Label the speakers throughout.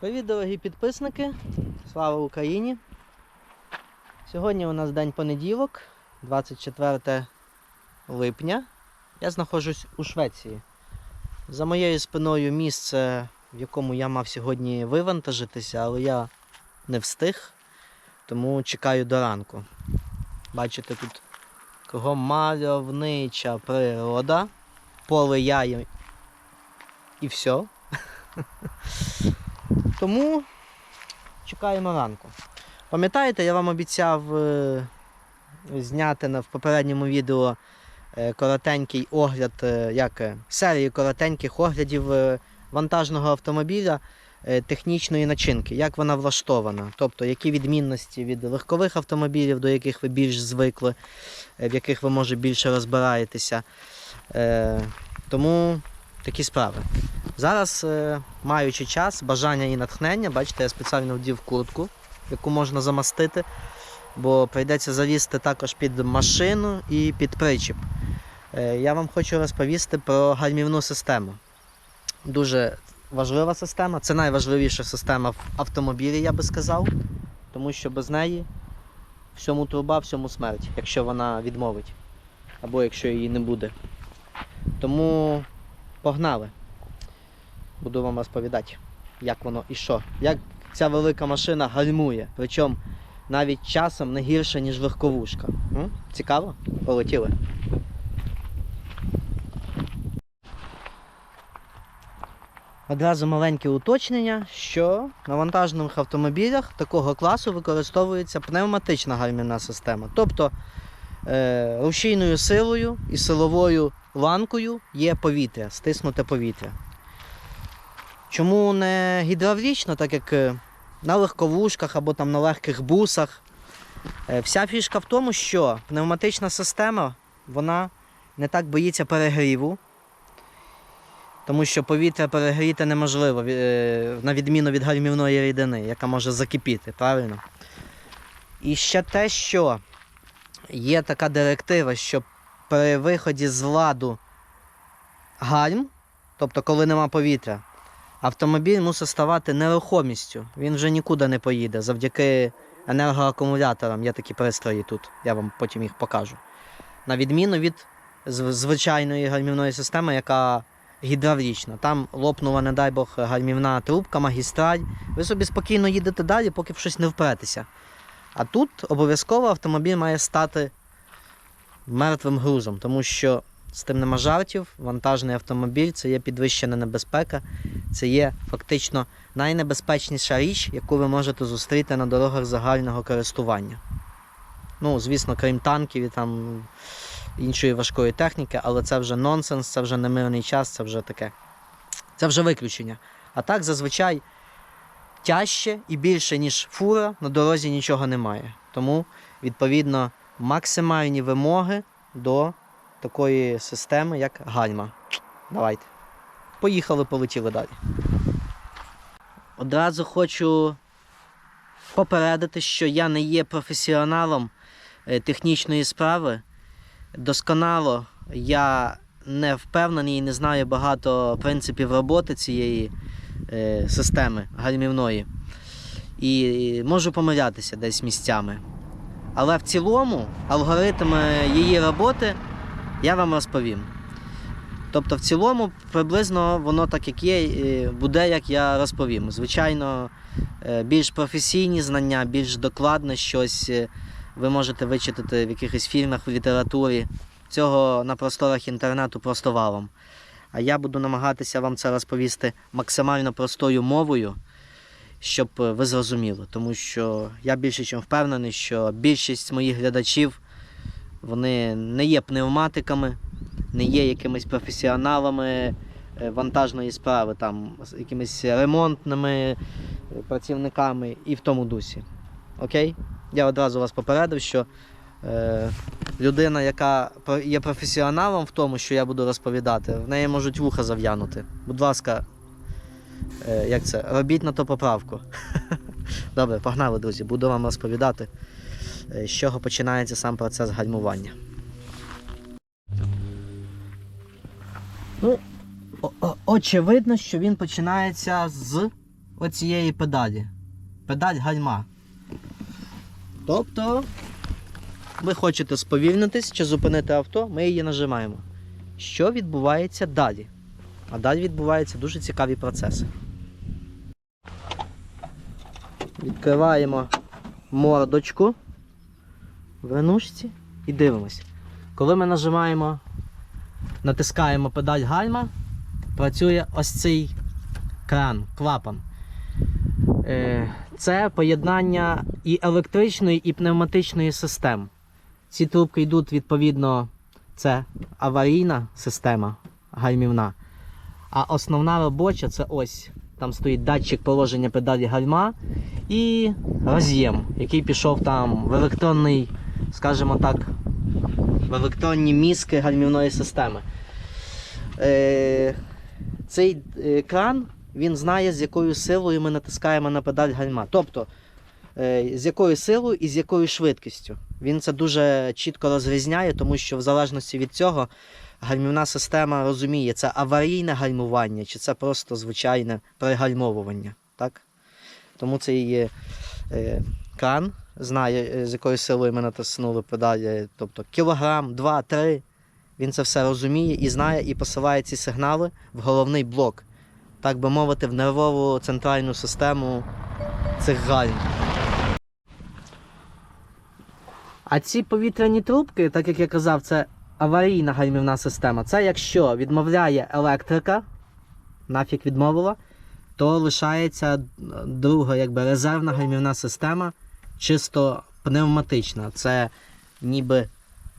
Speaker 1: Привіт, дорогі підписники! Слава Україні! Сьогодні у нас день понеділок, 24 липня. Я знаходжусь у Швеції. За моєю спиною місце, в якому я мав сьогодні вивантажитися, але я не встиг, тому чекаю до ранку. Бачите, тут кругом мальовнича природа, поле яє і все. Тому чекаємо ранку. Пам'ятаєте, я вам обіцяв е, зняти в попередньому відео е, коротенький огляд, е, як серію коротеньких оглядів вантажного автомобіля технічної начинки, як вона влаштована, тобто які відмінності від легкових автомобілів, до яких ви більш звикли, в яких ви може більше розбираєтеся. Тому такі справи. Зараз, е, маючи час, бажання і натхнення, бачите, я спеціально вдів куртку, яку можна замастити, бо прийдеться залізти також під машину і під причіп. Е, Я вам хочу розповісти про гальмівну систему. Дуже важлива система, це найважливіша система в автомобілі, я би сказав, тому що без неї всьому труба, всьому смерть, якщо вона відмовить, або якщо її не буде. Тому погнали буду вам розповідати, як воно і що. Як ця велика машина гальмує. Причому навіть часом не гірше, ніж легковушка. Цікаво? Полетіли. Одразу маленьке уточнення, що на вантажних автомобілях такого класу використовується пневматична гальмівна система. Тобто рушійною силою і силовою ланкою є повітря, стиснуте повітря. Чому не гідравлічно, так як е, на легковушках або там на легких бусах? Е, Вся фішка в тому, що пневматична система вона не так боїться перегріву, тому що повітря перегріти неможливо, е, на відміну від гальмівної рідини, яка може закипіти, правильно? І ще те, що є така директива, що при виході з ладу гальм, тобто коли нема повітря, автомобіль мусить ставати нерухомістю. Він вже нікуди не поїде завдяки енергоакумуляторам. Є такі пристрої тут, я вам потім їх покажу. На відміну від звичайної гальмівної системи, яка гідравлічна. Там лопнула, не дай Бог, гальмівна трубка, магістраль. Ви собі спокійно їдете далі, поки в щось не впретеся. А тут обов'язково автомобіль має стати мертвим грузом, тому що з тим нема жартів, вантажний автомобіль це є підвищена небезпека, це є фактично найнебезпечніша річ, яку ви можете зустріти на дорогах загального користування. Ну, звісно, крім танків і там іншої важкої техніки, але це вже нонсенс, це вже не мирний час, це вже таке. Це вже виключення. А так зазвичай тяжче і більше, ніж фура, на дорозі нічого немає. Тому, відповідно, максимальні вимоги до такої системи, як гальма. Давайте. Поїхали, полетіли далі. Одразу хочу попередити, що я не є професіоналом е, технічної справи. Досконало я не впевнений і не знаю багато принципів роботи цієї системи гальмівної. І можу помилятися десь місцями. Але в цілому алгоритм е, її роботи я вам розповім. Тобто, в цілому, приблизно воно так як є, е, буде, як я розповім. Звичайно, е, більш професійні знання, більш докладне щось е, ви можете вичитати в якихось фільмах, в літературі. Цього на просторах інтернету просто валом. А я буду намагатися вам це розповісти максимально простою мовою, щоб е, ви зрозуміли. Тому що я більше чим впевнений, що більшість моїх глядачів вони не є пневматиками, не є якимись професіоналами е, вантажної справи, там, якимись ремонтними е, працівниками і в тому дусі. Окей? Я одразу вас попередив, що людина, яка є професіоналом в тому, що я буду розповідати, в неї можуть вуха зав'янути. Будь ласка, е, як це? Робіть на то поправку. Добре, погнали, друзі, буду вам розповідати, е, з чого починається сам процес гальмування. Ну, очевидно, що він починається з оцієї педалі. Педаль гальма. Тобто, ви хочете сповільнитись чи зупинити авто, ми її нажимаємо. Що відбувається далі? А далі відбуваються дуже цікаві процеси. Відкриваємо мордочку в ренушці і дивимось. Коли ми нажимаємо, натискаємо педаль гальма, працює ось цей кран, клапан. Е, Це поєднання і електричної, і пневматичної систем. Ці трубки йдуть відповідно, це аварійна система гальмівна. А основна робоча це ось. Там стоїть датчик положення педалі гальма і роз'єм, який пішов там в електронний, скажімо так, в електронні мізки гальмівної системи. Е, цей е, кран він знає, з якою силою ми натискаємо на педаль гальма. Тобто, з якою силою і з якою швидкістю. Він це дуже чітко розрізняє, тому що в залежності від цього гальмівна система розуміє, це аварійне гальмування чи це просто звичайне пригальмовування. Так? Тому цей е, е, кран знає, е, з якою силою ми натиснули педалі, тобто кілограм, два, три. Він це все розуміє і знає, і посилає ці сигнали в головний блок, так би мовити, в нервову центральну систему цих гальм. А ці повітряні трубки, так як я казав, це аварійна гальмівна система. Це якщо відмовляє електрика, нафіг відмовила, то лишається друга, якби резервна гальмівна система, чисто пневматична. Це ніби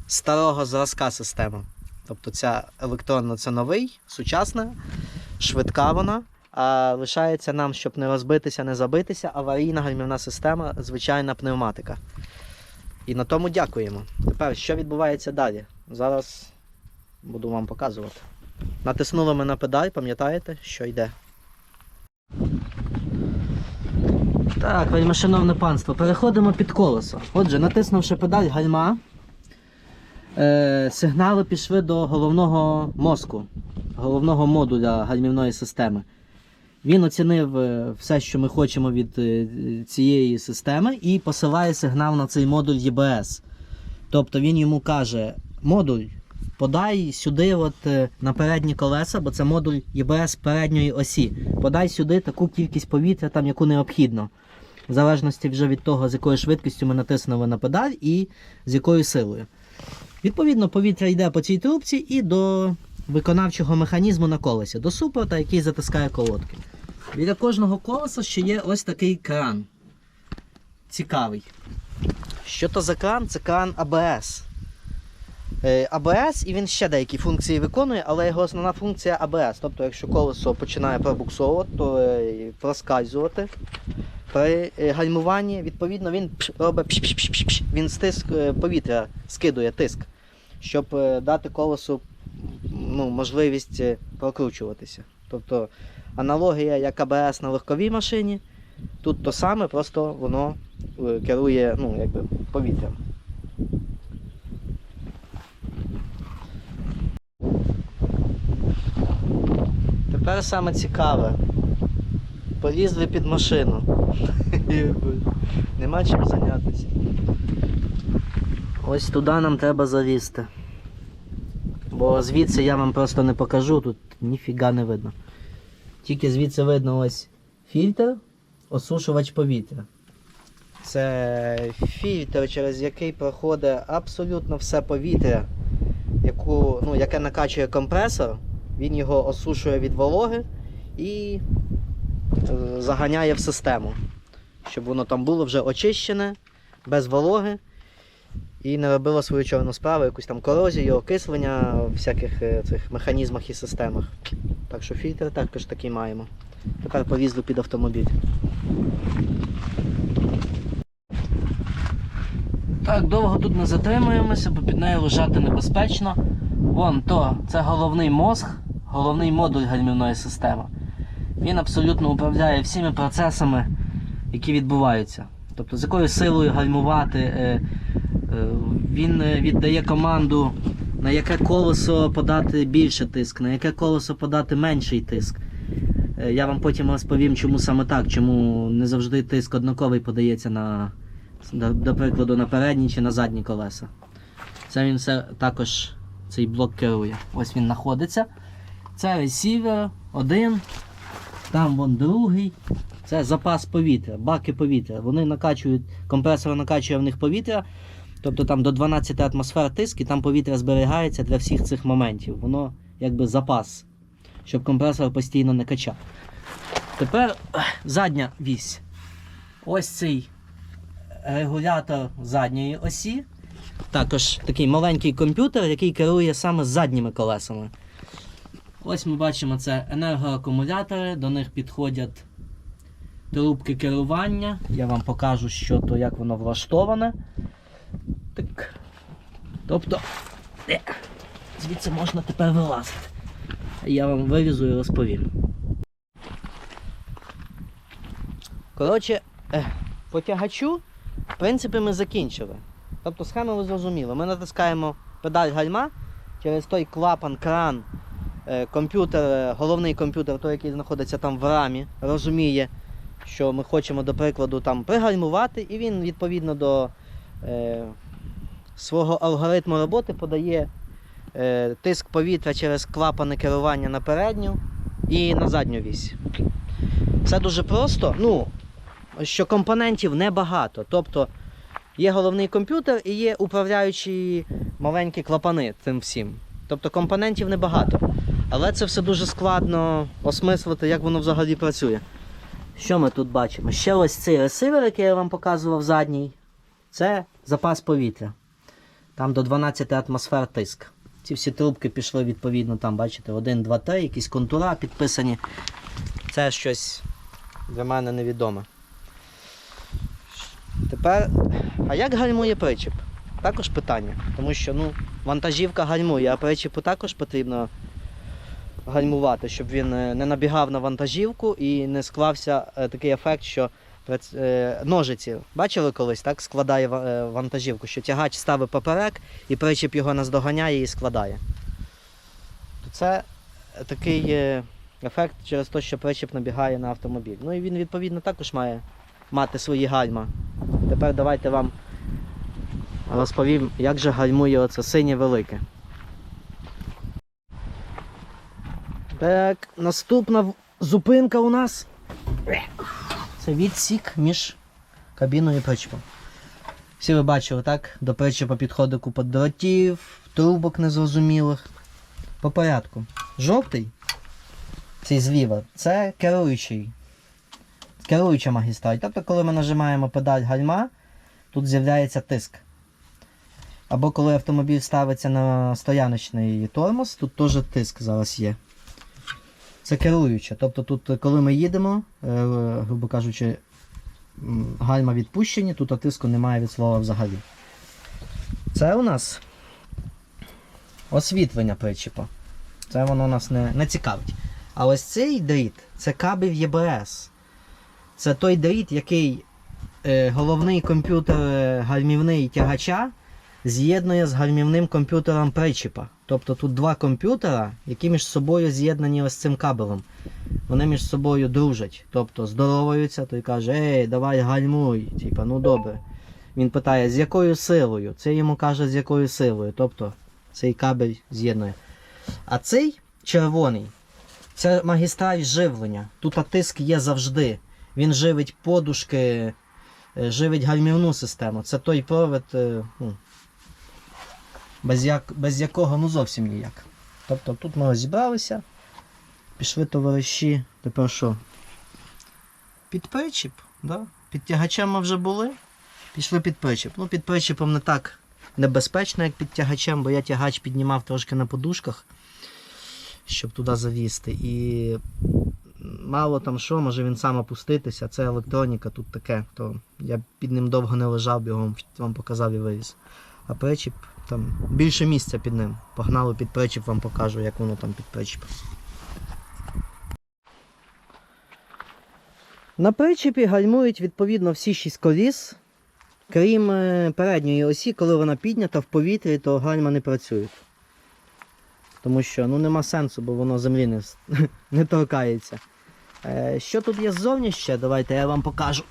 Speaker 1: старого зразка система. Тобто ця електронна це новий, сучасна, швидка вона. А лишається нам, щоб не розбитися, не забитися, аварійна гальмівна система, звичайна пневматика. І на тому дякуємо. Тепер, що відбувається далі? Зараз буду вам показувати. Натиснули ми на педаль, пам'ятаєте, що йде? Так, вельмишановне панство, переходимо під колесо. Отже, натиснувши педаль гальма, е, сигнали пішли до головного мозку, головного модуля гальмівної системи. Він оцінив е, все, що ми хочемо від е, цієї системи, і посилає сигнал на цей модуль ЄБС. Тобто він йому каже: модуль, подай сюди от, е, на передні колеса, бо це модуль ЄБС передньої осі. Подай сюди таку кількість повітря, там, яку необхідно. В залежності вже від того, з якою швидкістю ми натиснули на педаль і з якою силою. Відповідно, повітря йде по цій трубці і до виконавчого механізму на колесі, до супорта, який затискає колодки. Біля кожного колеса ще є ось такий кран. Цікавий. Що то за кран? Це кран АБС. Е, АБС і він ще деякі функції виконує, але його основна функція АБС. Тобто, якщо колесо починає пробуксовувати, то е, проскальзувати при е, гальмуванні, відповідно, він робить він стиск повітря скидує тиск, щоб дати колесу ну, можливість е, прокручуватися. Тобто аналогія як АБС на легковій машині, тут то саме, просто воно е, керує ну, якби, повітрям. Тепер саме цікаве. Полізли під машину. Нема чим зайнятися. Ось туди нам треба залізти. Бо звідси я вам просто не покажу, тут ніфіга не видно. Тільки звідси видно ось фільтр, осушувач повітря. Це фільтр, через який проходить абсолютно все повітря, яку, ну, яке накачує компресор. Він його осушує від вологи і е, заганяє в систему, щоб воно там було вже очищене, без вологи і не робило свою чорну справу, якусь там корозію, окислення в всяких е, цих механізмах і системах. Так що фільтр також такий маємо. Тепер полізли під автомобіль. Так, довго тут не затримуємося, бо під нею лежати небезпечно. Вон то, це головний мозг, головний модуль гальмівної системи. Він абсолютно управляє всіми процесами, які відбуваються. Тобто з якою силою гальмувати. Е, він е, віддає команду, на яке колесо подати більше тиск, на яке колесо подати менший тиск. Е, Я вам потім розповім, чому саме так, чому не завжди тиск однаковий подається на, до прикладу, на передні чи на задні колеса. Це він все також цей блок керує. Ось він знаходиться. Це ресівер один, там вон другий. Це запас повітря, баки повітря. Вони накачують, компресор накачує в них повітря, тобто там до 12 атмосфер тиск, і там повітря зберігається для всіх цих моментів. Воно якби запас, щоб компресор постійно не качав. Тепер задня вісь. Ось цей регулятор задньої осі. Також такий маленький комп'ютер, який керує саме задніми колесами. Ось ми бачимо це енергоакумулятори, до них підходять трубки керування. Я вам покажу, що то, як воно влаштоване. Так. Тобто, е, звідси можна тепер вилазити. Я вам вирізу і розповім. Коротше, е, по тягачу, в принципі, ми закінчили. Тобто схему ви зрозуміли. Ми натискаємо педаль гальма через той клапан, кран, е, комп'ютер, е, головний комп'ютер, той, який знаходиться там в рамі, розуміє, що ми хочемо, до прикладу, там пригальмувати, і він відповідно до свого алгоритму роботи подає е, тиск повітря через клапани керування на передню і на задню вісь. Все дуже просто. Ну, що компонентів небагато. Тобто є головний комп'ютер і є управляючі маленькі клапани цим всім. Тобто компонентів небагато. Але це все дуже складно осмислити, як воно взагалі працює. Що ми тут бачимо? Ще ось цей ресивер, який я вам показував задній, це запас повітря. Там до 12 атмосфер тиск. Ці всі трубки пішли відповідно, там, бачите, 1, 2, 3, якісь контура підписані. Це щось для мене невідоме. Тепер, а як гальмує причіп? Також питання. Тому що ну, вантажівка гальмує, а причіпу також потрібно гальмувати, щоб він е, не набігав на вантажівку і не склався е, такий ефект, що ножиці. Бачили колись, так складає е, вантажівку, що тягач ставить поперек і причіп його наздоганяє і складає. То це е, такий е, ефект через те, що причіп набігає на автомобіль. Ну і він відповідно також має мати свої гальма. Тепер давайте вам розповім, як же гальмує оце синє велике. Так, наступна зупинка у нас. Це відсік між кабіною і причепом. Всі ви бачили, так? До причепа підходить купа дротів, трубок незрозумілих. По порядку. Жовтий, цей зліва, це керуючий. Керуюча магістраль. Тобто, коли ми нажимаємо педаль гальма, тут з'являється тиск. Або коли автомобіль ставиться на стояночний тормоз, тут теж тиск зараз є. Це керуюча. Тобто тут, коли ми їдемо, е, грубо кажучи, гальма відпущені, тут тиску немає від слова взагалі. Це у нас освітлення причіпа. Це воно нас не, не цікавить. А ось цей дріт це кабель ЄБС. Це той дріт, який е, головний комп'ютер е, гальмівний тягача з'єднує з гальмівним комп'ютером причіпа. Тобто тут два комп'ютера, які між собою з'єднані ось цим кабелем. Вони між собою дружать. Тобто здороваються, той каже, ей, давай гальмуй. Типа, ну добре. Він питає, з якою силою? Це йому каже, з якою силою. Тобто цей кабель з'єднує. А цей червоний це магістраль живлення. Тут тиск є завжди. Він живить подушки, е, живить гальмівну систему. Це той провід, е, ну, без, як, без якого ну зовсім ніяк. Тобто тут ми розібралися, пішли товариші, тепер що? Під причіп, да? під тягачем ми вже були, пішли під причіп. Ну, під причіпом не так небезпечно, як під тягачем, бо я тягач піднімав трошки на подушках, щоб туди завісти. І мало там що, може він сам опуститися, це електроніка, тут таке, то я під ним довго не лежав, бігом вам показав і виріс. А причіп там більше місця під ним. Погнали під причіп, вам покажу, як воно там під причіпом. На причіпі гальмують відповідно всі шість коліс, крім е, передньої осі, коли вона піднята в повітрі, то гальма не працюють. Тому що ну, нема сенсу, бо воно землі не, не торкається. Е, Що тут є ззовні ще? Давайте я вам покажу.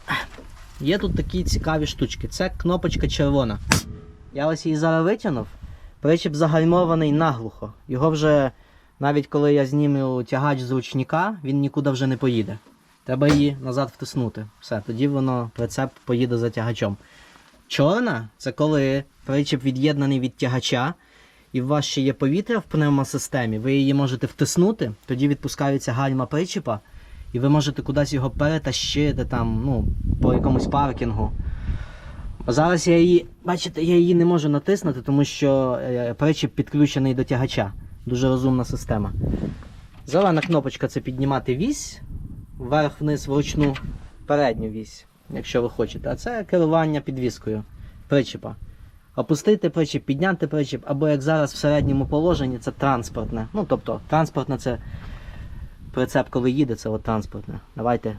Speaker 1: Є тут такі цікаві штучки. Це кнопочка червона. Я ось її зараз витягнув. Причіп загальмований наглухо. Його вже, навіть коли я зніму тягач з ручника, він нікуди вже не поїде. Треба її назад втиснути. Все, тоді воно прицеп поїде за тягачом. Чорна це коли причіп від'єднаний від тягача, і у вас ще є повітря в пневмосистемі, ви її можете втиснути, тоді відпускається гальма причіпа, і ви можете кудись його перетащити там, ну, по якомусь паркінгу. Зараз я її, бачите, я її не можу натиснути, тому що е, причіп підключений до тягача. Дуже розумна система. Зелена кнопочка це піднімати вісь вверх-вниз вручну передню вісь, якщо ви хочете. А це керування підвіскою причіпа. Опустити причіп, підняти причіп, або як зараз в середньому положенні, це транспортне. Ну, тобто, транспортне це прицеп, коли їде, це от транспортне. Давайте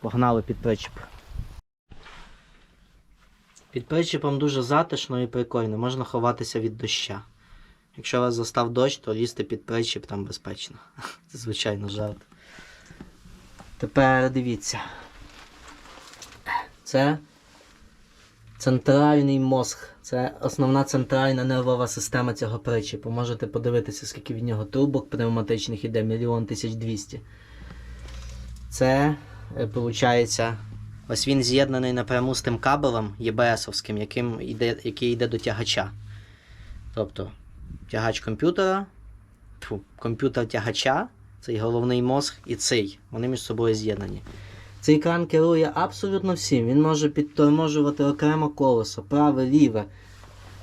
Speaker 1: погнали під причіп. Під причіпом дуже затишно і прикольно, можна ховатися від доща. Якщо вас застав дощ, то лізти під причіп там безпечно. Це звичайно жарт. Тепер дивіться. Це центральний мозг. Це основна центральна нервова система цього причіпу. Можете подивитися, скільки в нього трубок пневматичних іде, мільйон тисяч двісті. Це, виходить, ось він з'єднаний напряму з тим кабелем ЄБСовським, яким йде, який йде до тягача. Тобто тягач комп'ютера, комп'ютер тягача, цей головний мозг і цей. Вони між собою з'єднані. Цей кран керує абсолютно всім. Він може підторможувати окремо колесо, праве, ліве,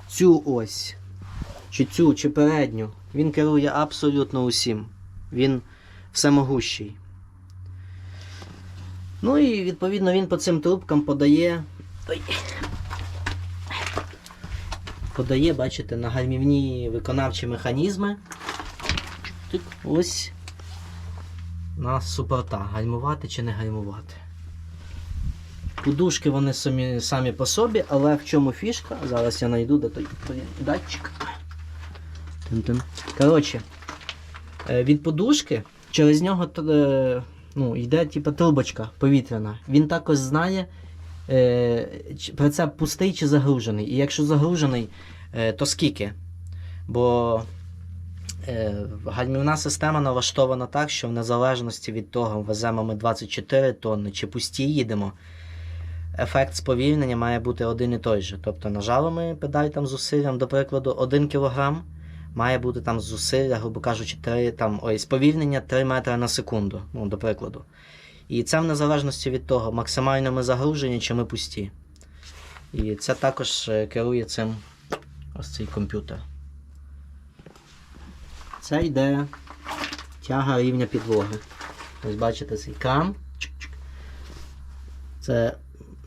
Speaker 1: цю ось, чи цю, чи передню. Він керує абсолютно усім. Він всемогущий. Ну і відповідно він по цим трубкам подає. Ой. Подає, бачите, на гальмівні виконавчі механізми. Тик, ось на супорта. Гальмувати чи не гальмувати. Подушки вони самі, самі по собі, але в чому фішка? Зараз я знайду де той датчик. Коротше, е, від подушки через нього е, ну, йде типу, трубочка повітряна. Він також знає, е, прицеп пустий чи загружений. І якщо загружений, е, то скільки? Бо е, гальмівна система налаштована так, що в незалежності від того, веземо ми 24 тонни чи пусті їдемо, ефект сповільнення має бути один і той же. Тобто нажали ми педаль там зусиллям, до прикладу, 1 кг має бути там зусилля, грубо кажучи, 3, там, ой, сповільнення 3 метри на секунду, ну, до прикладу. І це в незалежності від того, максимально ми загружені чи ми пусті. І це також е, керує цим ось цей комп'ютер. Це йде тяга рівня підлоги. Ось бачите цей кран. Це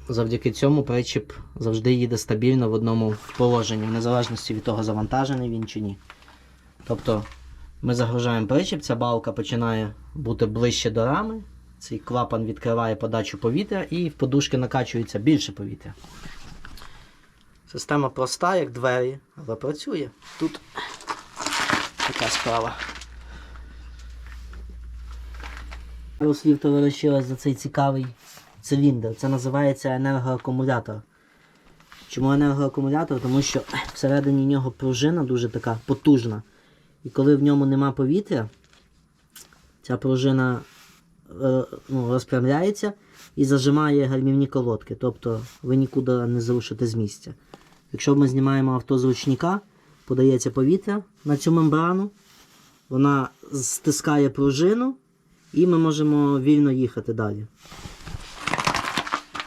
Speaker 1: завдяки цьому причіп завжди їде стабільно в одному положенні, в незалежності від того, завантажений він чи ні. Тобто ми загружаємо причіп, ця балка починає бути ближче до рами, цей клапан відкриває подачу повітря і в подушки накачується більше повітря. Система проста, як двері, але працює. Тут така справа. Слів товаришила за цей цікавий циліндр. Це називається енергоакумулятор. Чому енергоакумулятор? Тому що всередині нього пружина дуже така потужна. І коли в ньому нема повітря, ця пружина е, ну, розпрямляється і зажимає гальмівні колодки. Тобто ви нікуди не зрушите з місця. Якщо ми знімаємо авто з ручника, подається повітря на цю мембрану, вона стискає пружину, і ми можемо вільно їхати далі.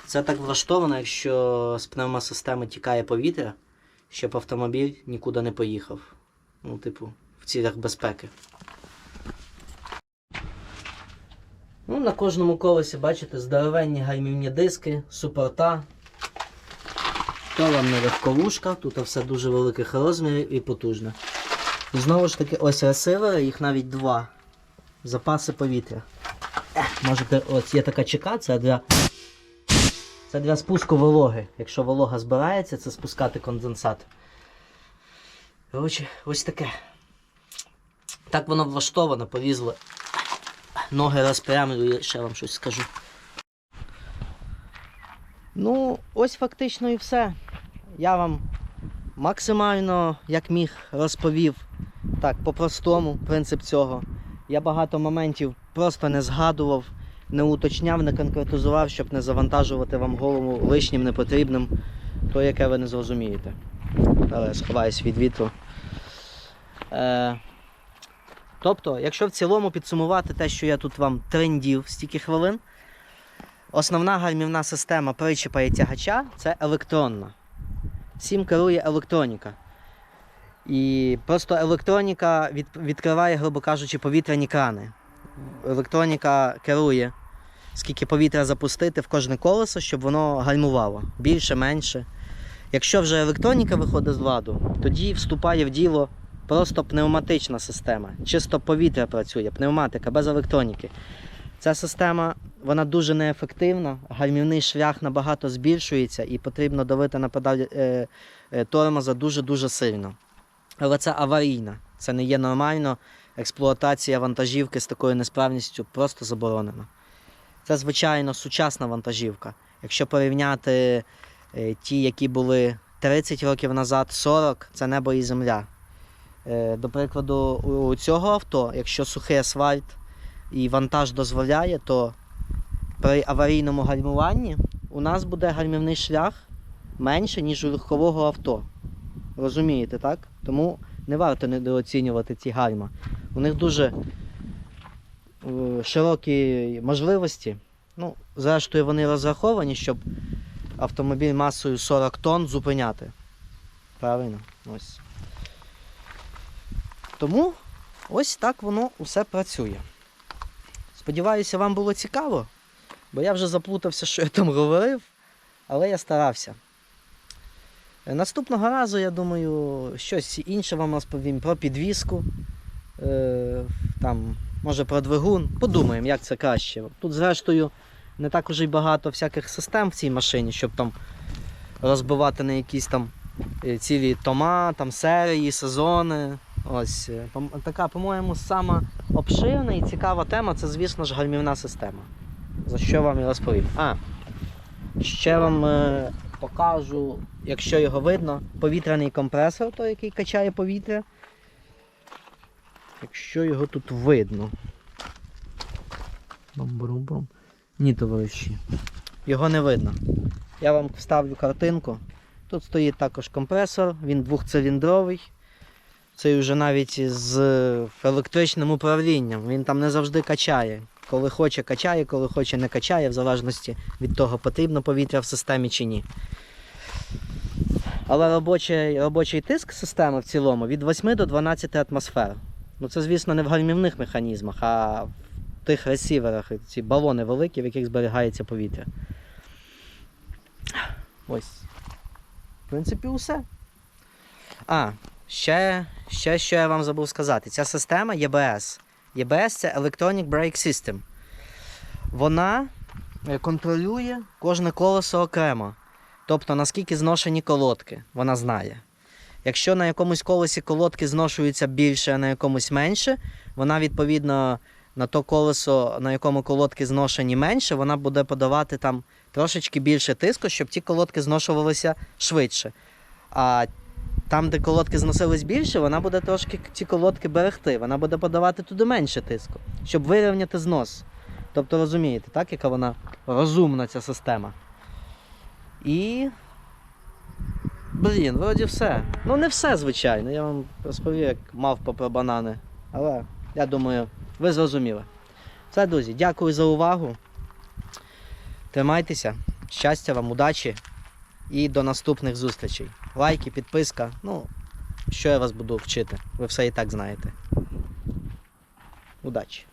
Speaker 1: Це так влаштовано, якщо з пневмосистеми тікає повітря, щоб автомобіль нікуди не поїхав. Ну, типу, в цілях безпеки. Ну, на кожному колесі, бачите, здоровенні гальмівні диски, супорта. То вам не легковушка, тут все дуже великих розмірів і потужне. Знову ж таки, ось ресивери, їх навіть два. Запаси повітря. Можете, ось є така чека, це для. Це для спуску вологи. Якщо волога збирається, це спускати конденсат. Коротше, ось таке. Так воно влаштовано, полізло ноги розпрямлю і ще вам щось скажу. Ну, ось фактично і все. Я вам максимально, як міг, розповів так, по-простому принцип цього. Я багато моментів просто не згадував, не уточняв, не конкретизував, щоб не завантажувати вам голову лишнім непотрібним, то яке ви не зрозумієте. Але сховаюсь від вітру. Е, тобто, якщо в цілому підсумувати те, що я тут вам трендів стільки хвилин, основна гальмівна система причепа і тягача це електронна. Всім керує електроніка. І просто електроніка від, відкриває, грубо кажучи, повітряні крани. Електроніка керує, скільки повітря запустити в кожне колесо, щоб воно гальмувало. Більше, менше. Якщо вже електроніка виходить з ладу, тоді вступає в діло просто пневматична система. Чисто повітря працює, пневматика без електроніки. Ця система вона дуже неефективна, гальмівний шлях набагато збільшується і потрібно давити на педаль е, е, тормоза дуже-дуже сильно. Але це аварійна, це не є нормально. Експлуатація вантажівки з такою несправністю просто заборонена. Це, звичайно, сучасна вантажівка. Якщо порівняти е, ті, які були 30 років назад, 40, це небо і земля. Е, До прикладу, у цього авто, якщо сухий асфальт і вантаж дозволяє, то при аварійному гальмуванні у нас буде гальмівний шлях менше, ніж у легкового авто. Розумієте, так? Тому не варто недооцінювати ці гальма. У них дуже е, широкі можливості. Ну, зрештою, вони розраховані, щоб автомобіль масою 40 тонн зупиняти. Правильно? Ось. Тому ось так воно усе працює. Сподіваюся, вам було цікаво, бо я вже заплутався, що я там говорив, але я старався. Е, Наступного разу, я думаю, щось інше вам розповім про підвіску, е, там, може про двигун. Подумаємо, як це краще. Тут, зрештою, не так уже й багато всяких систем в цій машині, щоб там розбивати на якісь там е, цілі тома, там серії, сезони. Ось е, така, по-моєму, сама обширна і цікава тема це, звісно ж, гальмівна система. За що вам і розповім. А, ще вам е, покажу, якщо його видно, повітряний компресор, той, який качає повітря. Якщо його тут видно. Бум-бум-бум. Ні, товариші. Його не видно. Я вам вставлю картинку. Тут стоїть також компресор, він двохциліндровий. Це вже навіть з електричним управлінням. Він там не завжди качає. Коли хоче, качає, коли хоче, не качає, в залежності від того, потрібно повітря в системі чи ні. Але робочий, робочий тиск системи в цілому від 8 до 12 атмосфер. Ну це, звісно, не в гальмівних механізмах, а в тих ресіверах, ці балони великі, в яких зберігається повітря. Ось. В принципі, усе. А, ще, ще що я вам забув сказати. Ця система EBS. EBS це Electronic Brake System. Вона е, контролює кожне колесо окремо. Тобто наскільки зношені колодки, вона знає. Якщо на якомусь колесі колодки зношуються більше, а на якомусь менше, вона відповідно на то колесо, на якому колодки зношені менше, вона буде подавати там трошечки більше тиску, щоб ті колодки зношувалися швидше. А там, де колодки зносились більше, вона буде трошки ці колодки берегти. Вона буде подавати туди менше тиску, щоб вирівняти знос. Тобто розумієте, так, яка вона розумна ця система. І. Блін, вроді все. Ну не все, звичайно. Я вам розповів, як мавпа про банани. Але я думаю, ви зрозуміли. Все, друзі, дякую за увагу. Тримайтеся, щастя вам, удачі і до наступних зустрічей. Лайки, підписка. Ну, що я вас буду вчити? Ви все і так знаєте. Удачі!